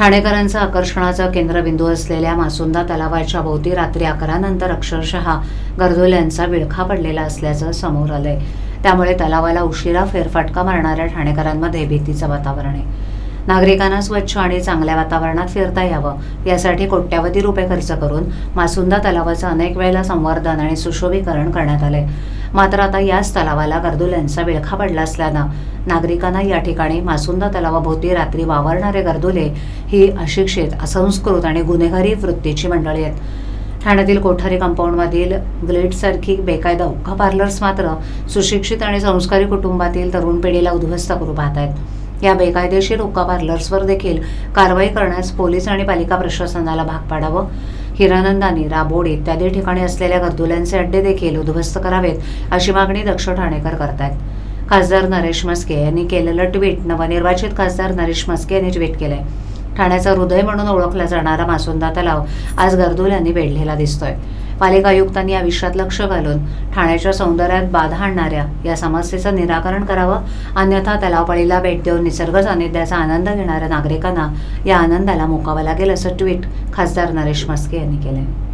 ठाणेकरांचं आकर्षणाचं केंद्रबिंदू असलेल्या मासुंदा तलावाच्या भोवती रात्री अकरानंतर अक्षरशः गर्दोल्यांचा विळखा पडलेला असल्याचं समोर आलंय. त्यामुळे तलावाला उशिरा फेरफटका मारणाऱ्या ठाणेकरांमध्ये भीतीचं वातावरण आहे. नागरिकांना स्वच्छ आणि चांगल्या वातावरणात फिरता यावं. यासाठी कोट्यावधी रुपये खर्च करून मासुंदा तलावाचं अनेक वेळेला संवर्धन आणि सुशोभीकरण करण्यात आलंय. मात्र आता याच तलावाला गर्दुल्यांचा विळखा पडला असल्यानं नागरिकांना या ठिकाणी मासुंदा तलावाभोवती रात्री वावरणारे गर्दुले ही अशिक्षित असंस्कृत आणि गुन्हेगारी वृत्तीची मंडळी आहेत. ठाण्यातील कोठारी कंपाऊंडमधील ग्लेडसारखी बेकायदा हुक्का पार्लर्स मात्र सुशिक्षित आणि संस्कारी कुटुंबातील तरुण पिढीला उद्ध्वस्त करू पाहत आहेत. या बेकायदेशीर हुक्का पार्लर्सवर देखील कारवाई करण्यास पोलीस आणि पालिका प्रशासनाला भाग पाडावं. हिरानंदानी राबोड इत्यादी ठिकाणी असलेल्या गर्दुल्यांचे अड्डे देखील उद्ध्वस्त करावेत अशी मागणी दक्ष ठाणेकर करतायत. खासदार नरेश मस्के यांनी केलेलं ट्विट नवनिर्वाचित खासदार नरेश मस्के यांनी ट्विट केलंय. ठाण्याचा हृदय म्हणून ओळखला जाणारा मासुंदा तलाव आज गर्दुल्यांनी वेढलेला दिसतोय. पालिका आयुक्तांनी या विषयात लक्ष घालून ठाण्याच्या सौंदर्यात बाधा आणणाऱ्या या समस्येचं निराकरण करावं अन्यथा तलावपाळीला भेट देऊन निसर्ग सानिध्याचा आनंद घेणाऱ्या नागरिकांना या आनंदाला मुकावं लागेल असं ट्विट खासदार नरेश म्हस्के यांनी केलंय.